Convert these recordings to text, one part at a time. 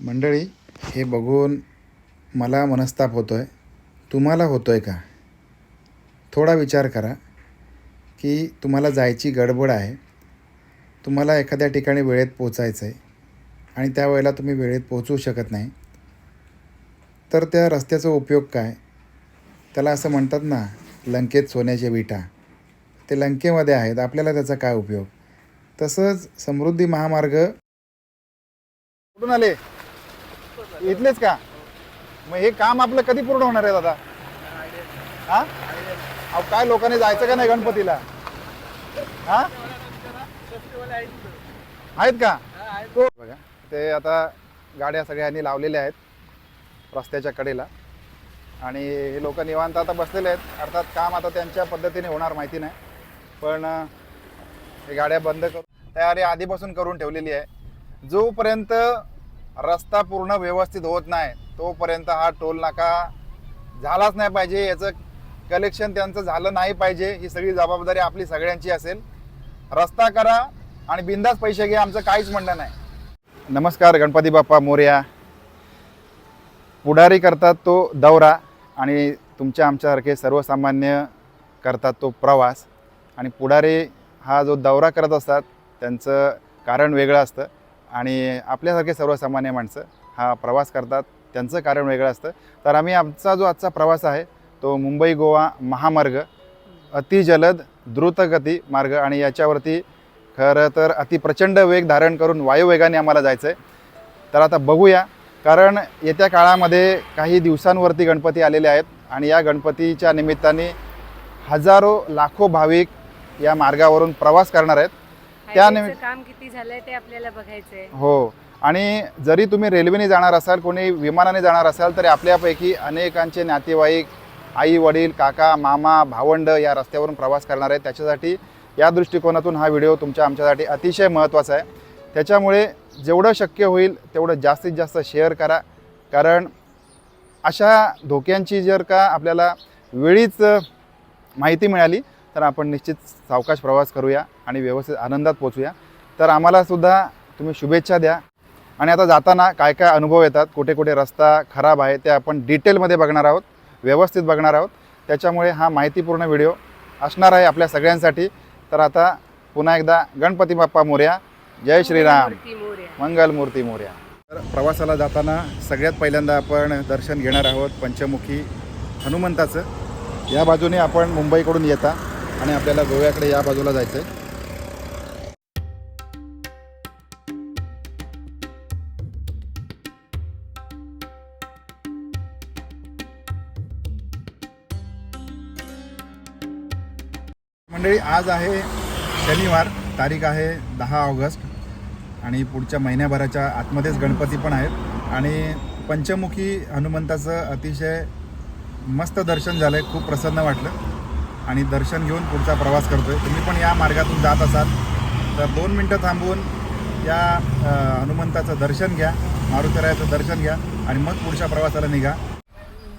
मंडळी हे बघून मला मनस्ताप होतो आहे तुम्हाला होतो आहे का? थोडा विचार करा की तुम्हाला जायची गडबड आहे. तुम्हाला एखाद्या ठिकाणी वेळेत पोचायचं आहे आणि त्यावेळेला तुम्ही वेळेत पोचू शकत नाही. तर त्या रस्त्याचा उपयोग काय? त्याला असं म्हणतात ना लंकेत सोन्याचे विटा. ते लंकेमध्ये आहेत. आपल्याला त्याचा काय उपयोग? तसंच समृद्धी महामार्ग कुठून आले? इथलेच का? मग हे काम आपलं कधी पूर्ण होणार आहे दादा? हा? अहो काय लोकांनी जायचं का नाही गणपतीला? हा? आहेत का? तो बघा ते आता गाड्या सगळ्यांनी लावलेल्या आहेत रस्त्याच्या कडेला. आणि हे लोक निवांत आता बसलेले आहेत. अर्थात काम आता त्यांच्या पद्धतीने होणार माहिती नाही. पण हे गाड्या बंद करून तयारी आधीपासून करून ठेवलेली आहे. जोपर्यंत रस्ता पूर्ण व्यवस्थित होत नाही तोपर्यंत हा टोल नाका झालाच नाही पाहिजे. याचं कलेक्शन त्यांचं झालं नाही पाहिजे. ही सगळी जबाबदारी आपली सगळ्यांची असेल. रस्ता करा आणि बिंदास पैसे घ्या. आमचं काहीच म्हणणं नाही. नमस्कार गणपती बाप्पा मोर्या. पुढारी करतात तो दौरा आणि तुमच्या आमच्यासारखे सर्वसामान्य करतात तो प्रवास. आणि पुढारी हा जो दौरा करत असतात त्यांचं कारण वेगळं असतं. आणि आपल्यासारखे सर्वसामान्य माणसं हा प्रवास करतात त्यांचं कारण वेगळं असतं. तर आम्ही आमचा जो आजचा प्रवास आहे तो मुंबई गोवा महामार्ग अतिजलद द्रुतगती मार्ग आणि याच्यावरती खरं तर अतिप्रचंड वेग धारण करून वायुवेगाने आम्हाला जायचं आहे तर आता बघूया कारण येत्या काळामध्ये काही दिवसांवरती गणपती आलेले आहेत आणि या गणपतीच्या निमित्ताने हजारो लाखो भाविक या मार्गावरून प्रवास करणार आहेत. त्या हायवेचं निमित्त- काम किती झालंय ते आपल्याला बघायचंय. हो. आणि जरी तुम्ही रेल्वेने जाणार असाल कोणी विमानाने जाणार असाल तरी आपल्यापैकी अनेकांचे नातेवाईक आई वडील काका मामा भावंड या रस्त्यावरून प्रवास करणार आहेत. त्याच्यासाठी या दृष्टिकोनातून हा व्हिडिओ तुमच्या आमच्यासाठी अतिशय महत्त्वाचा आहे. त्याच्यामुळे जेवढं शक्य होईल तेवढं जास्तीत जास्त शेअर करा. कारण अशा धोक्यांची जर का आपल्याला वेळीच माहिती मिळाली तर आपण निश्चित सावकाश प्रवास करूया आणि व्यवस्थित आनंदात पोचूया तर आम्हालासुद्धा तुम्ही शुभेच्छा द्या. आणि आता जाताना काय काय अनुभव येतात कुठे कुठे रस्ता खराब आहे ते आपण डिटेलमध्ये बघणार आहोत व्यवस्थित बघणार आहोत. त्याच्यामुळे हा माहितीपूर्ण व्हिडिओ असणार आहे आपल्या सगळ्यांसाठी. तर आता पुन्हा एकदा गणपती बाप्पा मोर्या. जय श्रीराम. मंगलमूर्ती मोर्या. तर प्रवासाला जाताना सगळ्यात पहिल्यांदा आपण दर्शन घेणार आहोत पंचमुखी हनुमंताचं. या बाजूने आपण मुंबईकडून येता. आणि आपल्याला गोव्याकडे या बाजूला जायचं आहे मंडळी आज आहे शनिवार तारीख आहे दहा ऑगस्ट आणि पुढच्या महिन्याभराच्या आतमध्येच गणपती पण आहेत. आणि पंचमुखी हनुमंताचं अतिशय मस्त दर्शन झालं आहे खूप प्रसन्न वाटलं. आणि दर्शन घेऊन पुढचा प्रवास करतो आहे तुम्ही पण या मार्गातून जात असाल तर दोन मिनटं थांबून या हनुमंताचं दर्शन घ्या मारुतीरायाचं दर्शन घ्या आणि मग पुढच्या प्रवासाला निघा.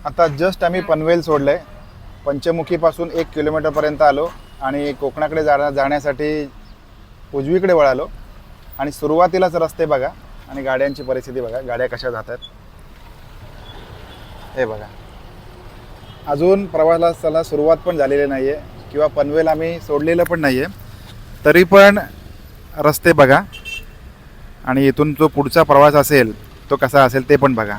आता जस्ट आम्ही पनवेल सोडलं आहे पंचमुखीपासून एक किलोमीटरपर्यंत आलो आणि कोकणाकडे जाण्या जाण्यासाठी उजवीकडे वळालो. आणि सुरुवातीलाच रस्ते बघा आणि गाड्यांची परिस्थिती बघा. गाड्या कशा जातात. हे बघा. अजून प्रवासाला सुरुवात पण झालेली नाही आहे किंवा पनवेल आम्ही सोडलेलं पण नाही आहे तरी पण रस्ते बघा. आणि इथून जो पुढचा प्रवास असेल तो कसा असेल ते पण बघा.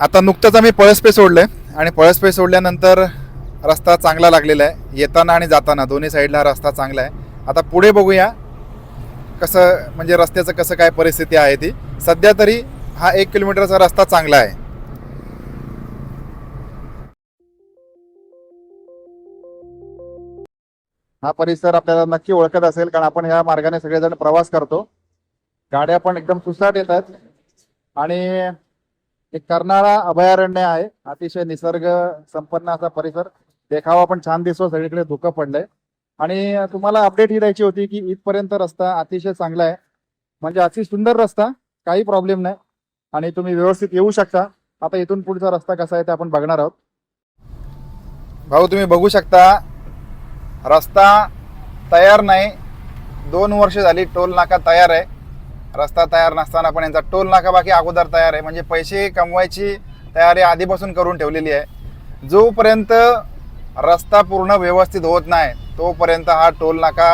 आता नुकतंच आम्ही पळसपे सोडलं. आहे आणि पळसपे सोडल्यानंतर रस्ता चांगला लागलेला आहे. येताना आणि जाताना दोन्ही साईडला हा रस्ता चांगला आहे. आता पुढे बघूया. कसं म्हणजे रस्त्याचं कसं काय परिस्थिती आहे ती. सध्या तरी हा एक किलोमीटरचा रस्ता चांगला आहे. हा परिसर आपल्याला नक्की ओळखत असेल कारण आपण या मार्गाने सगळेजण प्रवास करतो. गाड्या पण एकदम सुसाट येतात. आणि एक कर्नाळा अभयारण्य आहे. अतिशय निसर्ग संपन्न असा परिसर. देखावा पण छान दिसतो. सगळीकडे धुकं पडलंय. आणि तुम्हाला अपडेट ही द्यायची होती की इथपर्यंत रस्ता अतिशय चांगला आहे. म्हणजे अति सुंदर रस्ता काही प्रॉब्लेम नाही. आणि तुम्ही व्यवस्थित येऊ शकता. आता इथून पुढचा रस्ता कसा आहे ते आपण बघणार आहोत. भाऊ तुम्ही बघू शकता रस्ता तयार नाही. दोन वर्ष झाली टोल नाका तयार आहे. रस्ता तयार नसताना पण यांचा टोल नाका बाकी अगोदर तयार आहे. म्हणजे पैसे कमवायची तयारी आधीपासून करून ठेवलेली आहे. जोपर्यंत रस्ता पूर्ण व्यवस्थित होत नाही तोपर्यंत हा टोल नाका.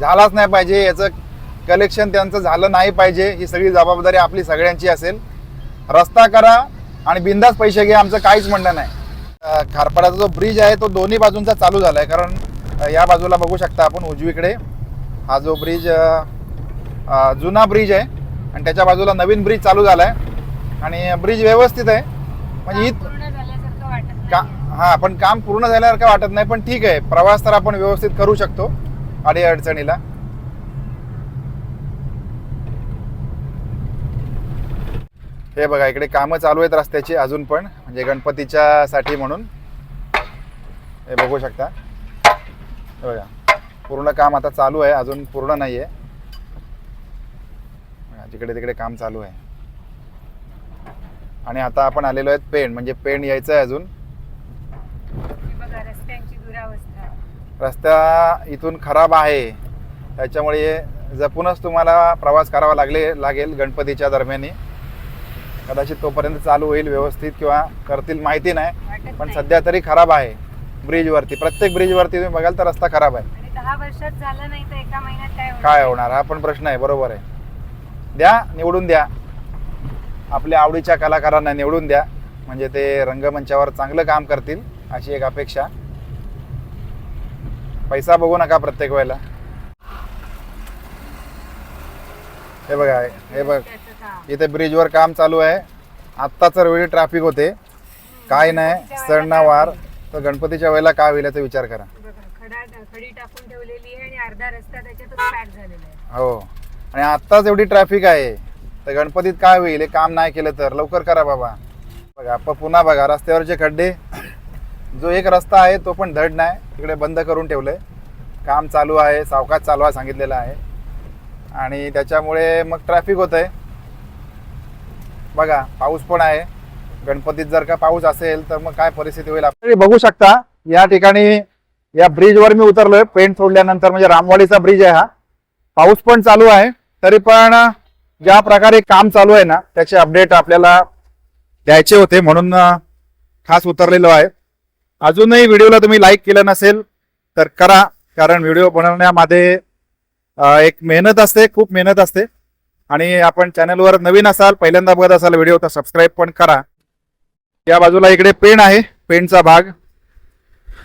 झालाच नाही पाहिजे याचं कलेक्शन त्यांचं झालं नाही पाहिजे ही सगळी जबाबदारी आपली सगळ्यांची असेल. रस्ता करा आणि बिंदास पैसे घ्या आमचं काहीच म्हणणं नाही. खारपाडाचा जो ब्रिज आहे तो दोन्ही बाजूंचा चालू झाला आहे कारण या बाजूला बघू शकता आपण उजवीकडे. हा जो ब्रिज जुना ब्रिज आहे आणि त्याच्या बाजूला नवीन ब्रिज चालू झाला आहे आणि ब्रिज व्यवस्थित आहे. म्हणजे वाटत का. हां पण काम पूर्ण झाल्यासारखं वाटत नाही पण ठीक आहे. प्रवास तर आपण व्यवस्थित करू शकतो अडी अडचणीला हे बघा इकडे कामं चालू आहेत रस्त्याची अजून पण म्हणजे गणपतीच्या साठी म्हणून. हे बघू शकता. हे बघा पूर्ण काम आता चालू आहे अजून पूर्ण नाही आहे जिकडे तिकडे काम चालू आहे. आणि आता आपण आलेलो आहेत पेण म्हणजे पेण यायचं आहे अजून हे बघा रस्त्यांची दुरावस्था रस्ता इथून खराब आहे. त्याच्यामुळे जपूनच तुम्हाला प्रवास करावा लागले लागेल गणपतीच्या दरम्यान. कदाचित तोपर्यंत चालू होईल व्यवस्थित किंवा करतील माहिती नाही पण. सध्या तरी खराब आहे ब्रिजवरती. प्रत्येक ब्रिजवरती तुम्ही बघाल तर रस्ता खराब आहे. आणि दहा वर्षात झालं नाही तर एका महिन्यात काय होणार? काय होणार? हा पण प्रश्न आहे बरोबर आहे. द्या निवडून द्या. आपल्या आवडीच्या कलाकारांना निवडून द्या. म्हणजे ते रंगमंचावर चांगलं काम करतील अशी एक अपेक्षा. पैसा बघू नका प्रत्येक वेळेला. हे बघा हे बघ. इथे ब्रिजवर काम चालू आहे. आत्ताच वेळी ट्रॅफिक होते. काय नाही सणवार तर गणपतीच्या वेळेला काय होईल याचा विचार करा. हो. आणि आत्ताच एवढी ट्रॅफिक आहे. तर गणपतीत काय होईल हे काम नाही केलं तर. लवकर करा बाबा. बघा पुन्हा बघा रस्त्यावरचे खड्डे. जो एक रस्ता आहे तो पण धड नाही. तिकडे बंद करून ठेवलं आहे काम चालू आहे सावकाश चालू आहे सांगितलेलं आहे. आणि त्याच्यामुळे मग ट्रॅफिक होत आहे बघा पाऊस पण आहे. गणपतीत जर का पाऊस असेल तर मग काय परिस्थिती होईल? आपण बघू शकता या ठिकाणी या ब्रिजवर मी उतरलोय. पेंट सोडल्यानंतर म्हणजे रामवाडीचा ब्रिज आहे हा. पाऊस पण चालू आहे. तरी पण ज्या प्रकारे काम चालू आहे ना त्याचे अपडेट आपल्याला द्यायचे होते म्हणून खास उतरलेलो आहे. अजूनही व्हिडिओला तुम्ही लाईक केलं नसेल तर करा कारण व्हिडिओ बनवण्यामध्ये एक मेहनत असते खूप मेहनत असते. आणि आपण चॅनलवर नवीन असाल पहिल्यांदा बघत असाल व्हिडिओ तर सबस्क्राईब पण करा. या बाजूला इकडे पेन आहे पेनचा भाग.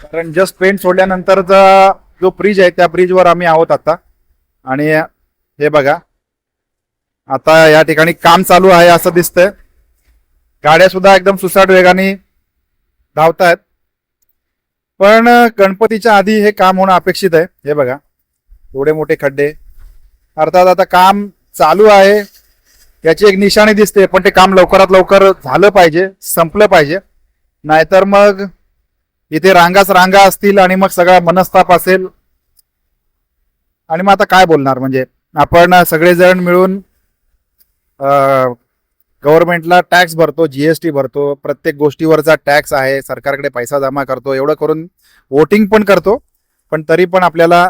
कारण जस्ट पेन सोडल्यानंतरचा जो ब्रिज आहे त्या ब्रिजवर आम्ही आहोत आता. आणि हे बघा. आता या ठिकाणी काम चालू आहे असं दिसतंय. गाड्या सुद्धा एकदम सुसाट वेगाने धावत आहेत पण गणपतीच्या आधी हे काम होणं अपेक्षित आहे. हे बघा. एवढे मोठे खड्डे. अर्थात आता काम चालू आहे. याची एक निशाणी दिसते पण ते काम लवकरात लवकर झालं पाहिजे संपलं पाहिजे. नाहीतर मग इथे रांगाच रांगा असतील आणि मग सगळा मनस्ताप असेल. आणि मग आता काय बोलणार? म्हणजे आपण सगळेजण मिळून गव्हर्नमेंटला टॅक्स भरतो जीएसटी भरतो प्रत्येक गोष्टीवरचा टॅक्स आहे सरकारकडे पैसा जमा करतो एवढं करून वोटिंग पण करतो पण तरी पण आपल्याला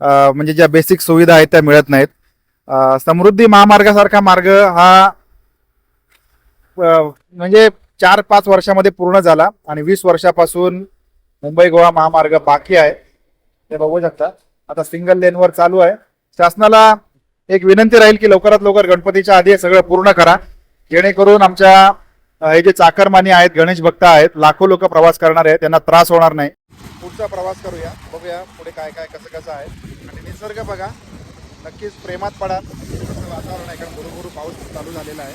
म्हणजे ज्या बेसिक सुविधा आहेत त्या मिळत नाहीत. समृद्धी महामार्गासारखा मार्ग हा म्हणजे चार पाच वर्षामध्ये पूर्ण झाला आणि वीस वर्षापासून मुंबई गोवा महामार्ग बाकी आहे. ते बघू शकता. आता सिंगल लेनवर चालू आहे. शासनाला एक विनंती राहील की लवकरात लवकर गणपतीच्या आधी सगळं पूर्ण करा. जेणेकरून आमच्या हे जे चाकरमानी आहेत गणेश भक्त आहेत लाखो लोक प्रवास करणार आहेत त्यांना त्रास होणार नाही. पुढचा प्रवास करूया बघूया पुढे काय काय कसं कसं आहे. आणि निसर्ग बघा नक्कीच प्रेमात पडा. असं वातावरण आहे कारण गुरुगुरु पाऊस चालू झालेला आहे.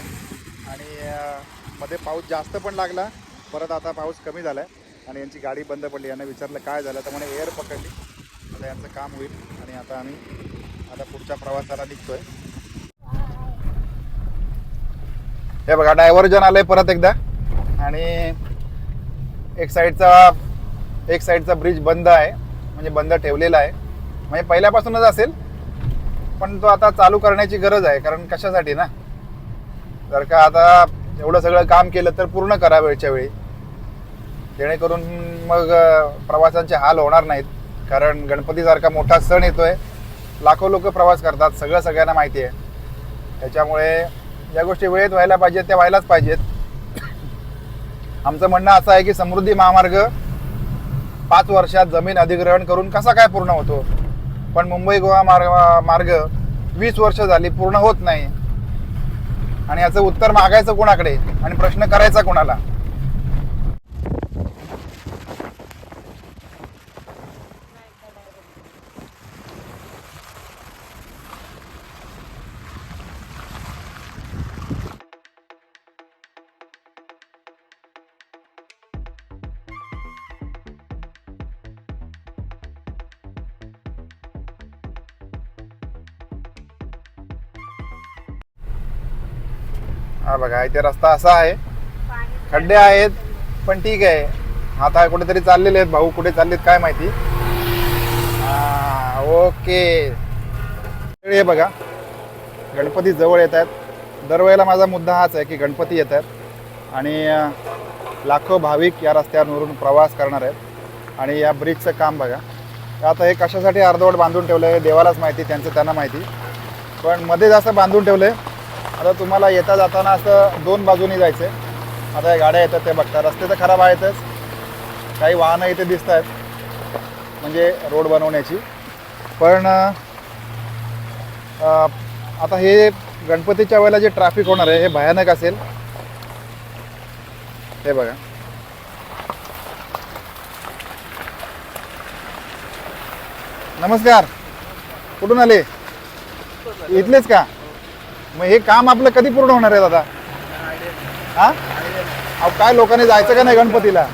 आणि मध्ये पाऊस जास्त पण लागला परत आता पाऊस कमी झाला आहे आणि यांची गाडी बंद पडली यांना विचारलं काय झालं तर म्हणे एअर पकडली. आता यांचं काम होईल. आणि आता आम्ही आता पुढच्या प्रवासाला निघतोय. हे बघा डायव्हर्जन आलंय परत एकदा. आणि एक साईडचा एक साईडचा ब्रिज बंद आहे. म्हणजे बंद ठेवलेला आहे. म्हणजे पहिल्यापासूनच असेल पण तो आता चालू करण्याची गरज आहे कारण कशासाठी ना? जर का आता एवढं सगळं काम केलं तर पूर्ण करा वेळच्या वेळी. जेणेकरून मग प्रवासांचे हाल होणार नाहीत. कारण गणपतीसारखा मोठा सण येतोय. लाखो लोक प्रवास करतात सगळं सगळ्यांना माहिती आहे. त्याच्यामुळे ज्या गोष्टी वेळेत व्हायला पाहिजेत त्या व्हायलाच पाहिजेत. आमचं म्हणणं असं आहे की समृद्धी महामार्ग पाच वर्षात जमीन अधिग्रहण करून कसा काय पूर्ण होतो? पण मुंबई गोवा मार्ग मार्ग वीस वर्ष झाली पूर्ण होत नाही. आणि याचं उत्तर मागायचं कोणाकडे? आणि प्रश्न करायचा कोणाला? हा बघा इथे रस्ता असा आहे. खड्डे आहेत पण ठीक आहे. आता कुठेतरी चाललेले आहेत भाऊ कुठे चाललेत काय माहिती? ओके. हे बघा गणपती जवळ येत आहेत. दरवेळेला माझा मुद्दा हाच आहे की गणपती येत आहेत. आणि लाखो भाविक या रस्त्यावरून प्रवास करणार आहेत. आणि या ब्रिजचं काम बघा. आता हे कशासाठी अर्धवट बांधून ठेवलं आहे देवालाच माहिती त्यांचं त्यांना माहिती. पण मध्ये असं बांधून ठेवलं आहे आता तुम्हाला येता जाताना असं दोन बाजूनी जायचं आहे आता या गाड्या येतात ते बघता. रस्ते तर खराब आहेतच. काही वाहनं इथे दिसत आहेत म्हणजे रोड बनवण्याची. पण आता हे गणपतीच्या वेळेला जे ट्रॅफिक होणार आहे हे भयानक असेल. हे बघा. नमस्कार. कुठून आले? इथलेच का? मग हे काम आपलं कधी पूर्ण होणार आहे दादा? हा? अहो काय लोकांनी जायचं का नाही गणपतीला?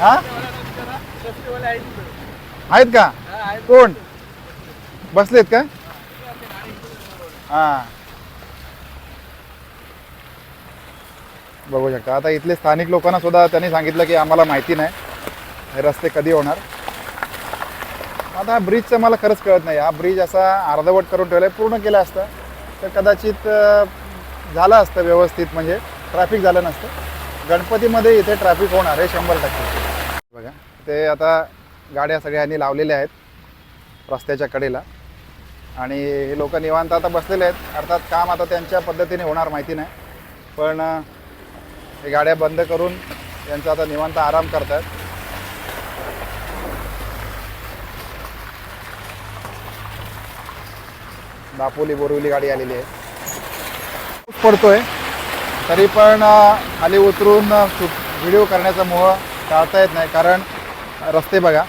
हा? आहेत का? कोण? बसलेत का? हा. बघू शकता. आता इथले स्थानिक लोकांना सुद्धा त्यांनी सांगितलं की आम्हाला माहिती नाही. हे रस्ते कधी होणार? आता हा ब्रिजचं मला खरंच कळत नाही. हा ब्रिज असा अर्धवट करून ठेवला आहे पूर्ण केला असता. तर कदाचित झालं असतं व्यवस्थित म्हणजे ट्रॅफिक झालं नसतं. गणपतीमध्ये इथे ट्रॅफिक होणार आहे शंभर टक्के. बघा ते आता गाड्या सगळ्यांनी लावलेल्या आहेत रस्त्याच्या कडेला. आणि हे लोक निवांत आता बसलेले आहेत. अर्थात काम आता त्यांच्या पद्धतीने होणार माहिती नाही. पण हे गाड्या बंद करून त्यांचा आता निवांत आराम करतात दापोली बोरिवली गाडी आलेली आहे. पडतोय. तरी पण खाली उतरून व्हिडिओ करण्याचा मोह टाळता येत नाही. कारण रस्ते बघा.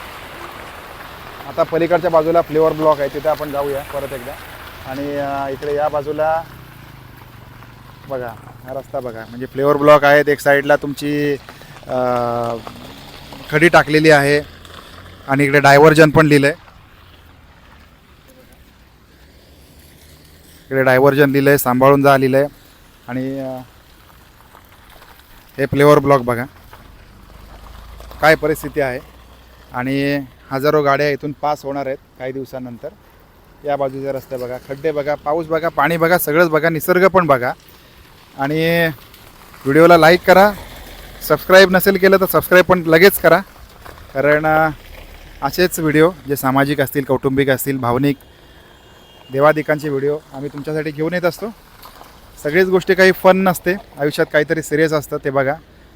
आता पलीकडच्या बाजूला फ्लेवर ब्लॉक आहे. तिथे आपण जाऊया परत एकदा. आणि इकडे या बाजूला बघा. हा रस्ता बघा. म्हणजे फ्लेवर ब्लॉक आहेत. एक साईडला तुमची खडी टाकलेली आहे. आणि इकडे डायव्हर्जन पण लिहिलं आहे इकडे डायव्हर्जन लिहिलं आहे सांभाळून जा लिहिलं आहे आणि हे फ्लेवर ब्लॉक बघा. काय परिस्थिती आहे? आणि हजारो गाड्या इथून पास होणार आहेत काही दिवसानंतर. या बाजूचे रस्ते बघा. खड्डे बघा पाऊस बघा पाणी बघा सगळंच बघा निसर्ग पण बघा. आणि व्हिडिओला लाईक करा. सबस्क्राईब नसेल केलं तर सबस्क्राईब पण लगेच करा. कारण असेच व्हिडिओ जे सामाजिक असतील कौटुंबिक असतील भावनिक देवादिकांचे व्हिडिओ आम्ही तुमच्यासाठी घेऊन येत असतो. सगळीच गोष्टी काही फन नसते. आयुष्यात काहीतरी सिरियस असतं ते बघा.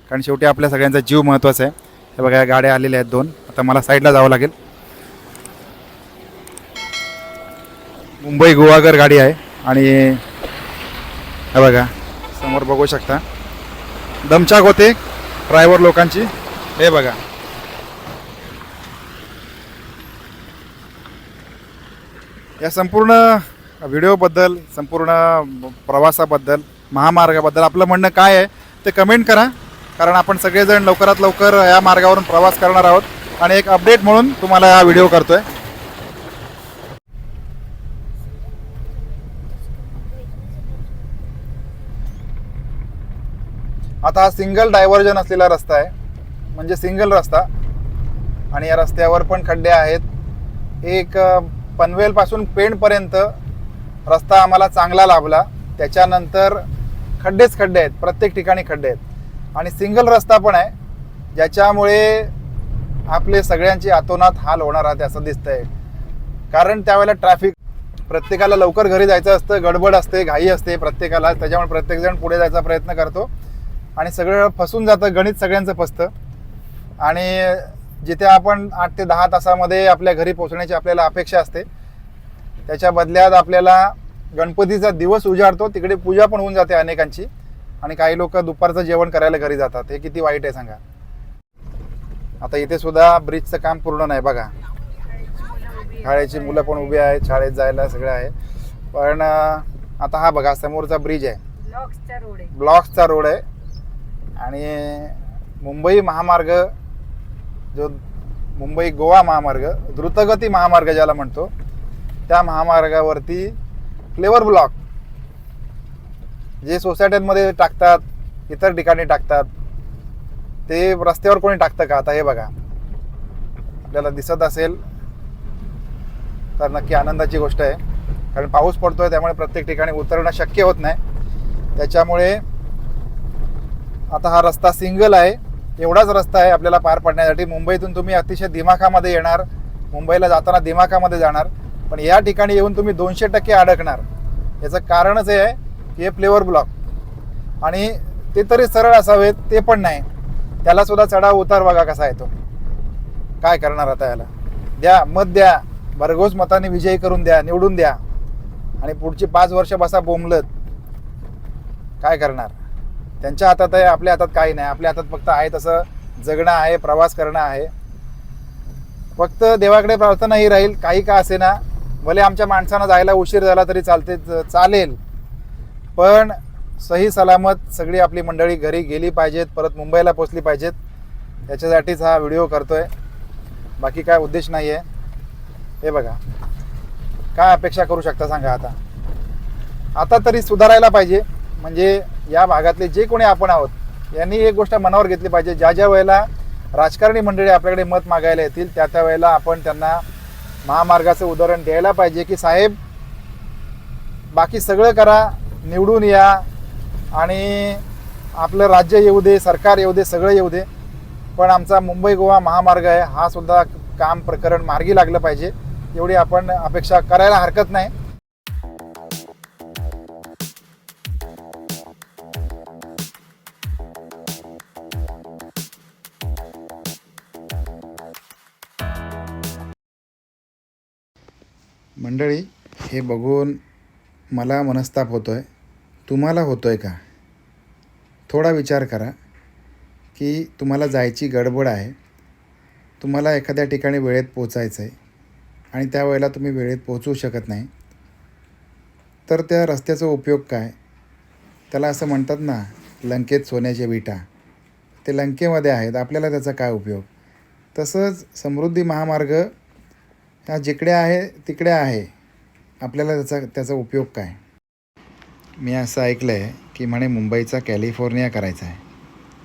कारण शेवटी आपल्या सगळ्यांचा जीव महत्त्वाचा आहे. हे बघा या गाड्या आलेल्या आहेत दोन. आता मला साईडला जावं लागेल. मुंबई गोवागर गाडी आहे. आणि हे बघा समोर बघू शकता. दमचाक होते ड्रायव्हर लोकांची. हे बघा. या संपूर्ण व्हिडिओबद्दल संपूर्ण प्रवासाबद्दल महामार्गाबद्दल आपलं म्हणणं काय आहे ते कमेंट करा. कारण आपण सगळेजण लवकरात लवकर या मार्गावरून प्रवास करणार आहोत. आणि एक अपडेट म्हणून तुम्हाला हा व्हिडिओ करतो आहे आता हा सिंगल डायव्हर्जन असलेला रस्ता आहे. म्हणजे सिंगल रस्ता. आणि या रस्त्यावर पण खड्डे आहेत. एक पनवेलपासून पेणपर्यंत रस्ता आम्हाला चांगला लाभला. त्याच्यानंतर खड्डेच खड्डे आहेत प्रत्येक ठिकाणी खड्डे आहेत. आणि सिंगल रस्ता पण आहे ज्याच्यामुळे आपले सगळ्यांची आतोनात हाल होणार आहेत असं दिसतंय. कारण त्यावेळेला ट्रॅफिक प्रत्येकाला लवकर घरी जायचं असतं गडबड असते घाई असते प्रत्येकाला त्याच्यामुळे प्रत्येकजण पुढे जायचा प्रयत्न करतो. आणि सगळं फसून जातं गणित सगळ्यांचं फसतं. आणि जिथे आपण आठ ते दहा तासामध्ये आपल्या घरी पोहोचण्याची आपल्याला अपेक्षा असते. त्याच्या बदल्यात आपल्याला गणपतीचा दिवस उजाडतो तिकडे पूजा पण होऊन जाते अनेकांची. आणि काही लोक दुपारचं जेवण करायला घरी जातात. हे किती वाईट आहे सांगा. आता इथे सुद्धा ब्रिजचं काम पूर्ण नाही बघा. शाळेची मुलं पण उभी आहेत शाळेत जायला सगळं आहे. पण आता हा बघा समोरचा ब्रिज आहे. ब्लॉक्सचा रोड आहे. आणि मुंबई महामार्ग जो मुंबई गोवा महामार्ग द्रुतगती महामार्ग ज्याला म्हणतो त्या महामार्गावरती फ्लेवर ब्लॉक जे सोसायट्यांमध्ये टाकतात इतर ठिकाणी टाकतात ते रस्त्यावर कोणी टाकतं का? आता हे बघा. आपल्याला दिसत असेल तर नक्की आनंदाची गोष्ट आहे. कारण पाऊस पडतोय त्यामुळे प्रत्येक ठिकाणी उतरणं शक्य होत नाही. त्याच्यामुळे आता हा रस्ता सिंगल आहे. एवढाच रस्ता आहे आपल्याला पार पडण्यासाठी. मुंबईतून तुम्ही अतिशय दिमाखामध्ये येणार. मुंबईला जाताना दिमाखामध्ये जाणार. पण या ठिकाणी येऊन तुम्ही दोनशे टक्के अडकणार. याचं कारणच हे आहे की हे फ्लेवर ब्लॉक. आणि ते तरी सरळ असावेत ते पण नाही. त्यालासुद्धा चढाव उतार बघा कसा येतो. काय करणार आता याला? द्या मत द्या. भरघोस मताने विजयी करून द्या निवडून द्या. आणि पुढची पाच वर्ष बसा बोंबलत. काय करणार? त्यांच्या हातात आहे आपल्या हातात काही नाही. आपल्या हातात फक्त आहे तसं जगणं आहे प्रवास करणं आहे. फक्त देवाकडे प्रार्थना ही राहील काही का असे ना भले आमच्या माणसानं जायला उशीर झाला तरी चालते चालेल. पण सही सलामत सगळी आपली मंडळी घरी गेली पाहिजेत परत मुंबईला पोचली पाहिजेत. त्याच्यासाठीच हा व्हिडिओ करतो आहे बाकी काय उद्देश नाही आहे हे बघा. काय अपेक्षा करू शकता सांगा आता. आता तरी सुधारायला पाहिजे. म्हणजे या भागातले जे कोणी आपण आहोत यांनी एक गोष्ट मनावर घेतली पाहिजे. ज्या ज्या वेळेला राजकारणी मंडळी आपल्याकडे मत मागायला येतील त्या त्या वेळेला आपण त्यांना महामार्गाचं उदाहरण द्यायला पाहिजे की साहेब बाकी सगळं करा निवडून या आणि आपलं राज्य येऊ दे सरकार येऊ दे सगळं येऊ दे. पण आमचा मुंबई गोवा महामार्ग आहे हा सुद्धा काम प्रकरण मार्गी लागलं पाहिजे. एवढी आपण अपेक्षा करायला हरकत नाही. मंडळी हे बघून मला मनस्ताप होतो आहे तुम्हाला होतो आहे का? थोडा विचार करा की तुम्हाला जायची गडबड आहे. तुम्हाला एखाद्या ठिकाणी वेळेत पोचायचं आहे आणि त्यावेळेला तुम्ही वेळेत पोचू शकत नाही. तर त्या रस्त्याचा उपयोग काय? त्याला असं म्हणतात ना लंकेत सोन्याचे विटा. ते लंकेमध्ये आहेत. आपल्याला त्याचा काय उपयोग? तसंच समृद्धी महामार्ग त्या जिकडे आहे तिकडे आहे. आपल्याला त्याचा त्याचा उपयोग काय? मी असं ऐकलं आहे की म्हणे मुंबईचा कॅलिफोर्निया करायचा आहे.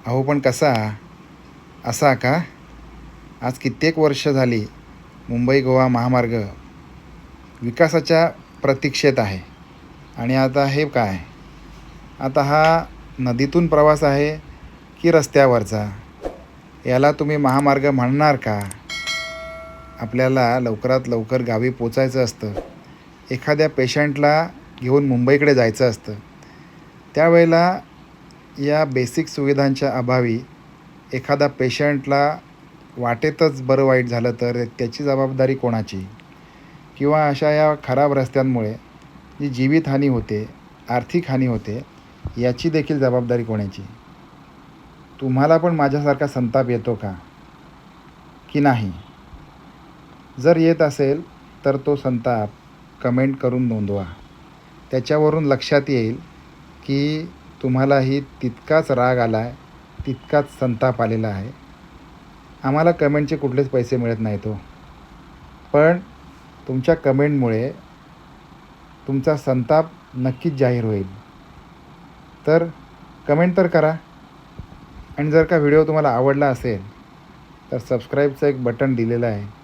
अहो पण कसा? असा का? आज कित्येक वर्ष झाली मुंबई गोवा महामार्ग विकासाच्या प्रतीक्षेत आहे. आणि आता हे काय? आता हा नदीतून प्रवास आहे की रस्त्यावरचा? याला तुम्ही महामार्ग म्हणणार का? आपल्याला लवकरात लवकर गावी पोचायचं असतं. एखाद्या पेशंटला घेऊन मुंबईकडे जायचं असतं. त्यावेळेला या बेसिक सुविधांच्या अभावी एखादा पेशंटला वाटेतच बरं वाईट झालं तर त्याची जबाबदारी कोणाची? किंवा अशा या खराब रस्त्यांमुळे जी जीवितहानी होते आर्थिक हानी होते याची देखील जबाबदारी कोणाची? तुम्हाला पण माझ्यासारखा संताप येतो का? की नाही? जर येत असेल तर तो संताप कमेंट करून नोंदवा. त्याच्यावरून लक्षात येईल की तुम्हालाही तितकाच राग आला आहे तितकाच संताप आलेला आहे. आम्हाला कमेंटचे कुठलेच पैसे मिळत नाही तो. पण तुमच्या कमेंटमुळे तुमचा संताप नक्कीच जाहीर होईल. तर कमेंट तर करा. आणि जर का व्हिडिओ तुम्हाला आवडला असेल तर सबस्क्राईबचं एक बटन दिलेलं आहे.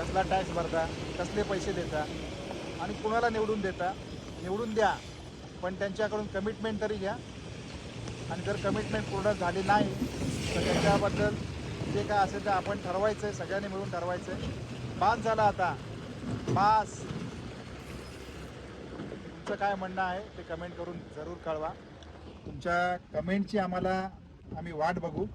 कसला टॅक्स भरता कसले पैसे देता आणि कुणाला निवडून देता निवडून द्या. पण त्यांच्याकडून कमिटमेंट तरी घ्या. आणि जर कमिटमेंट पूर्ण झाली नाही तर त्याच्याबद्दल जे काय असेल ते आपण ठरवायचं आहे सगळ्यांनी मिळून ठरवायचं आहे पास झाला आता. पास तुमचं काय म्हणणं आहे ते कमेंट करून जरूर कळवा. तुमच्या कमेंटची आम्हाला आम्ही वाट बघू.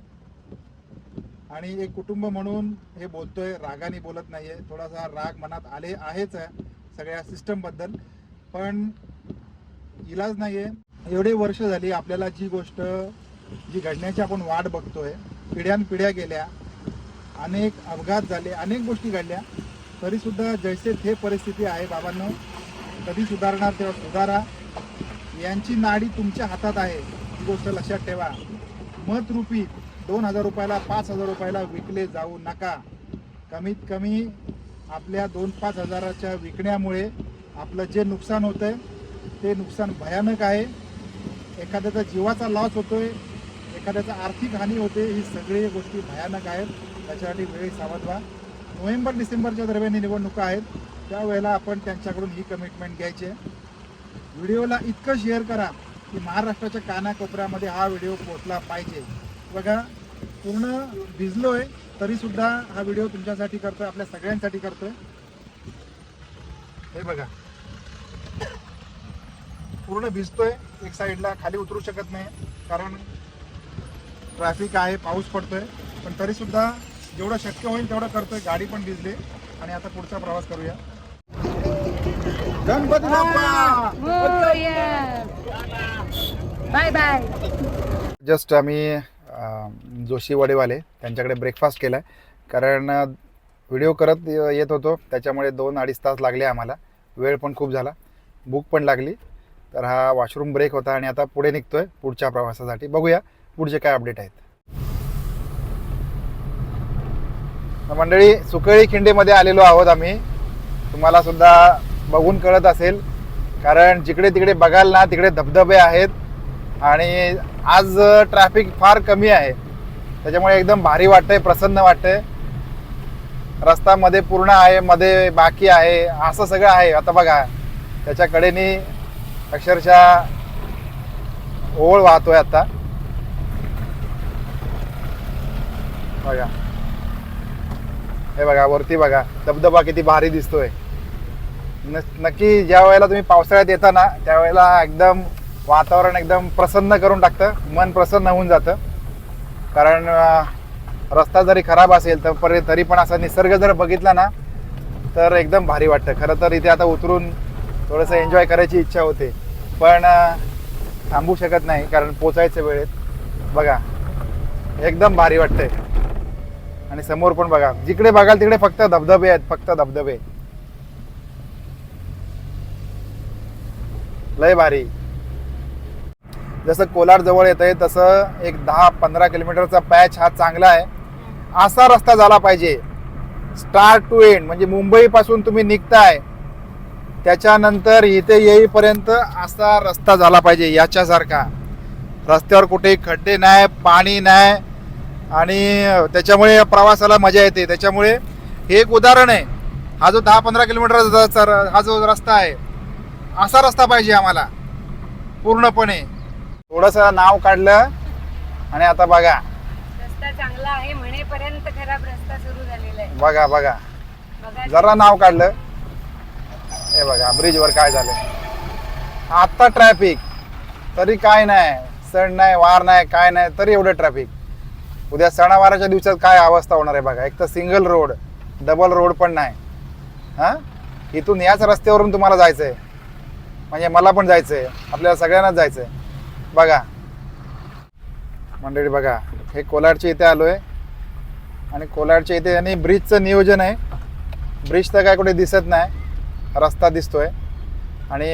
आणि एक कुटुंब म्हणून हे बोलतोय रागाने बोलत नाहीये. थोडासा राग मनात आले आहेच आहे सगळ्या सिस्टमबद्दल पण इलाज नाहीये. एवढे वर्ष झाली आपल्याला जी गोष्ट जी घडण्याची आपण वाट बघतोय पिढ्यानपिढ्या गेल्या अनेक अपघात झाले अनेक गोष्टी घडल्या तरीसुद्धा जैसे थे परिस्थिती आहे बाबांनो कधी सुधारणार तेव्हा सुधारा. यांची नाडी तुमच्या हातात आहे. ही गोष्ट लक्षात ठेवा. मतरूपी दोन हजार रुपयाला पाच हजार रुपयाला विकले जाऊ नका. कमीत कमी आपल्या दोन पाच हजाराच्या विकण्यामुळे आपलं जे नुकसान होतंय ते नुकसान भयानक आहे. एखाद्याचा जीवाचा लॉस होतो आहे एखाद्याचा आर्थिक हानी होते ही सगळी गोष्टी भयानक आहेत. त्याच्यासाठी वेळी सावध व्हा. नोव्हेंबर डिसेंबरच्या दरम्यान ही निवडणुका आहेत. त्यावेळेला आपण त्यांच्याकडून ही कमिटमेंट घ्यायची आहे. व्हिडिओला इतकं शेअर करा की महाराष्ट्राच्या कानाकोपऱ्यामध्ये हा व्हिडिओ पोचला पाहिजे. बघा पूर्ण भिजलोय तरी सुद्धा हा व्हिडिओ तुमच्यासाठी करतोय आपल्या सगळ्यांसाठी करतोय. हे बघा. पूर्ण भिजतोय एक साईडला खाली उतरू शकत नाही कारण ट्रॅफिक आहे पाऊस पडतोय पण तरी सुद्धा जेवढं शक्य होईल तेवढं करतोय गाडी पण भिजली आणि आता पुढचा प्रवास करूया. Ganpati Bappa! Bye bye just आम्ही जोशी वडेवाले त्यांच्याकडे ब्रेकफास्ट केला आहे कारण व्हिडिओ करत येत होतो. त्याच्यामुळे दोन अडीच तास लागले आम्हाला. वेळ पण खूप झाला. भूक पण लागली. तर हा वॉशरूम ब्रेक होता आणि आता पुढे निघतोय पुढच्या प्रवासासाठी. बघूया पुढचे काय अपडेट आहेत. मंडळी सुकळी खिंडीमध्ये आलेलो आहोत आम्ही. तुम्हाला सुद्धा बघून कळत असेल. कारण जिकडे तिकडे बघाल ना तिकडे धबधबे आहेत. आणि आज ट्रॅफिक फार कमी आहे. त्याच्यामुळे एकदम भारी वाटतंय प्रसन्न वाटतंय. रस्ता मध्ये पूर्ण आहे मध्ये बाकी आहे असं सगळं आहे. आता बघा त्याच्याकडेनी अक्षरशः ओळ वाहतोय आता. बघा. हे बघा वरती बघा. धबधबा किती भारी दिसतोय. न नक्की ज्या वेळेला तुम्ही पावसाळ्यात येता ना त्यावेळेला एकदम वातावरण एकदम प्रसन्न करून टाकतं. मन प्रसन्न होऊन जातं. कारण रस्ता जरी खराब असेल तर पर तरी पण असा निसर्ग जर बघितला ना तर एकदम भारी वाटतं. खरं तर इथे आता उतरून थोडंसं एन्जॉय करायची इच्छा होते. पण थांबू शकत नाही कारण पोचायचं वेळेत बघा एकदम भारी वाटतंय. आणि समोर पण बघा जिकडे बघाल तिकडे फक्त धबधबे आहेत फक्त धबधबे. लय भारी. जसं कोलार जवळ येत आहे तसं एक दहा पंधरा किलोमीटरचा पॅच हा चांगला आहे. असा रस्ता झाला पाहिजे. स्टार्ट टू एंड म्हणजे मुंबईपासून तुम्ही निघताय त्याच्यानंतर इथे येईपर्यंत असा रस्ता झाला पाहिजे याच्यासारखा. रस्त्यावर कुठेही खड्डे नाही पाणी नाही आणि त्याच्यामुळे प्रवासाला मजा येते. त्याच्यामुळे हे एक उदाहरण आहे. हा जो दहा पंधरा किलोमीटर हा जो रस्ता आहे असा रस्ता पाहिजे आम्हाला. पूर्णपणे. थोडंसं नाव काढलं आणि आता बघा. रस्ता चांगला आहे म्हणेपर्यंत खराब रस्ता सुरू झालेला आहे. बघा बघा. बघा. जरा नाव काढलं. हे बघा ब्रिजवर काय झालं आत्ता ट्रॅफिक तरी काय नाही सण नाही वार नाही काय नाही तरी एवढं ट्रॅफिक उद्या सणावाराच्या दिवसात काय अवस्था होणार आहे बघा. एक तर सिंगल रोड डबल रोड पण नाही. हां? इथून याच रस्त्यावरून तुम्हाला जायचं आहे म्हणजे मला पण जायचं आहे आपल्याला सगळ्यांनाच जायचं आहे बघा. मंडळी बघा हे कोलाडच्या इथे आलो आहे आणि कोलाडच्या इथे आणि ब्रिजचं नियोजन आहे. ब्रिज तर काय कुठे दिसत नाही रस्ता दिसतोय. आणि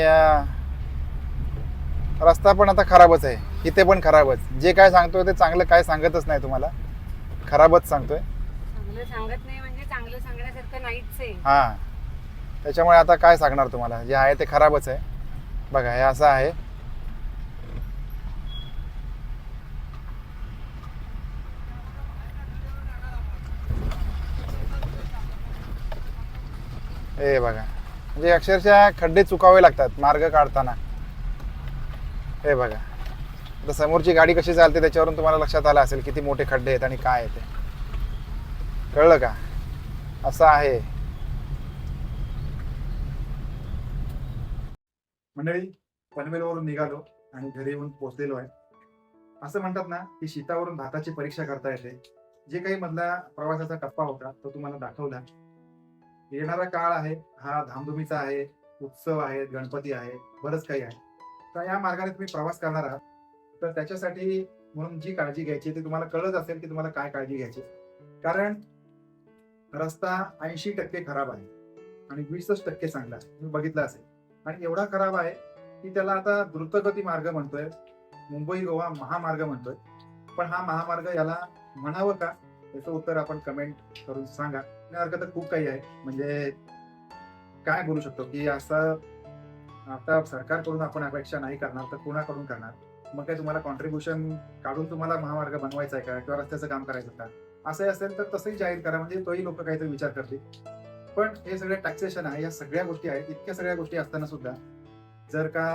रस्ता पण आता खराबच आहे. इथे पण खराबच. जे काय सांगतोय ते चांगलं काय सांगतच नाही तुम्हाला. खराबच सांगतोय. चांगलं सांगत नाही म्हणजे चांगलं चांगलं सांगण्यासारखं नाहीच आहे. हां. त्याच्यामुळे आता काय सांगणार तुम्हाला? जे आहे ते खराबच आहे. बघा हे असं आहे. हे बघा. म्हणजे अक्षरशः खड्डे चुकावे लागतात मार्ग काढताना. हे बघा. आता समोरची गाडी कशी चालते त्याच्यावरून तुम्हाला लक्षात आलं असेल किती मोठे खड्डे आहेत आणि काय आहे ते. कळलं का? असं आहे. मंडळी पनवेलवरून निघालो आणि घरी येऊन पोहोचलेलो आहे. असं म्हणतात ना की शीतावरून भाताची परीक्षा करता येते. जे काही मधला प्रवासाचा टप्पा होता तो तुम्हाला दाखवला. येणारा काळ आहे हा धामधुमीचा आहे उत्सव आहेत गणपती आहे बरंच काही आहे. तर या मार्गाने तुम्ही प्रवास करणार आहात. तर त्याच्यासाठी म्हणून जी काळजी घ्यायची ती तुम्हाला कळत असेल की तुम्हाला काय काळजी घ्यायची कारण रस्ता ऐंशी टक्के खराब आहे आणि वीसच टक्के चांगला आहे. तुम्ही बघितलं असेल. आणि एवढा खराब आहे की त्याला आता द्रुतगती मार्ग म्हणतोय. मुंबई गोवा महामार्ग म्हणतोय. पण हा महामार्ग याला म्हणावं का? त्याचं उत्तर आपण कमेंट करून सांगा. हरकत खूप काही आहे. म्हणजे काय बोलू शकतो की असं आता सरकारकडून आपण अपेक्षा नाही करणार तर कुणाकडून करणार? मग काय तुम्हाला कॉन्ट्रीब्युशन काढून तुम्हाला महामार्ग बनवायचा आहे का? किंवा रस्त्याचं काम करायचं का? असंही असेल तर तसंही जाहीर करा. म्हणजे तोही लोक काहीतरी विचार करतील. पण हे सगळे टॅक्सेशन आहे. या सगळ्या गोष्टी आहेत. इतक्या सगळ्या गोष्टी असताना सुद्धा जर का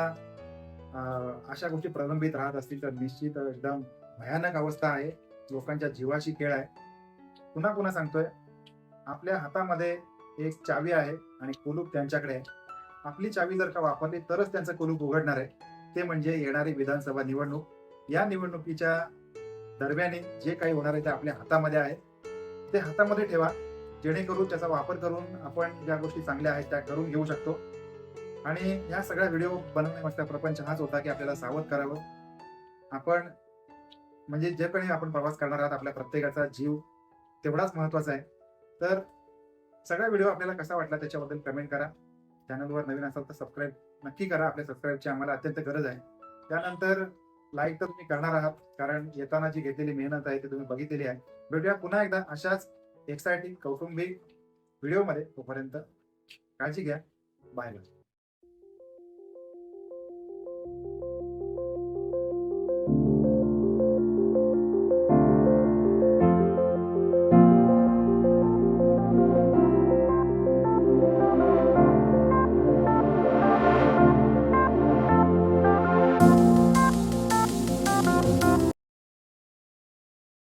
अशा गोष्टी प्रलंबित राहत असतील तर निश्चित एकदम भयानक अवस्था आहे. लोकांच्या जीवाशी खेळ आहे. पुन्हा पुन्हा सांगतोय आपल्या हातामध्ये एक चावी आहे आणि कुलूप त्यांच्याकडे आहे. आपली चावी जर का वापरली तरच त्यांचं कुलूप उघडणार आहे. ते म्हणजे येणारी विधानसभा निवडणूक. या निवडणुकीच्या दरम्याने जे काही होणार आहे ते आपल्या हातामध्ये आहे. ते हातामध्ये ठेवा. जेणेकरून त्याचा वापर करून आपण ज्या गोष्टी चांगल्या आहेत त्या करून घेऊ शकतो. आणि या सगळ्या व्हिडिओ बनवण्यामागचा प्रपंच हाच होता की आपल्याला सावध करावं. आपण म्हणजे जे काही आपण प्रवास करणार आहात आपल्या प्रत्येकाचा जीव तेवढाच महत्त्वाचा आहे. तर सगळा व्हिडिओ आपल्याला कसा वाटला त्याच्याबद्दल कमेंट करा. चॅनलवर नवीन असाल तर सबस्क्राईब नक्की करा. आपल्या सबस्क्राईबची आम्हाला अत्यंत गरज आहे. त्यानंतर लाईक तर तुम्ही करणार आहात. कारण येताना जी घेतलेली मेहनत आहे ती तुम्ही बघितलेली आहे. भेटूया पुन्हा एकदा अशाच एक्सायटिंग कौटुंबिक व्हिडिओमध्ये तोपर्यंत काळजी घ्या. Bye bye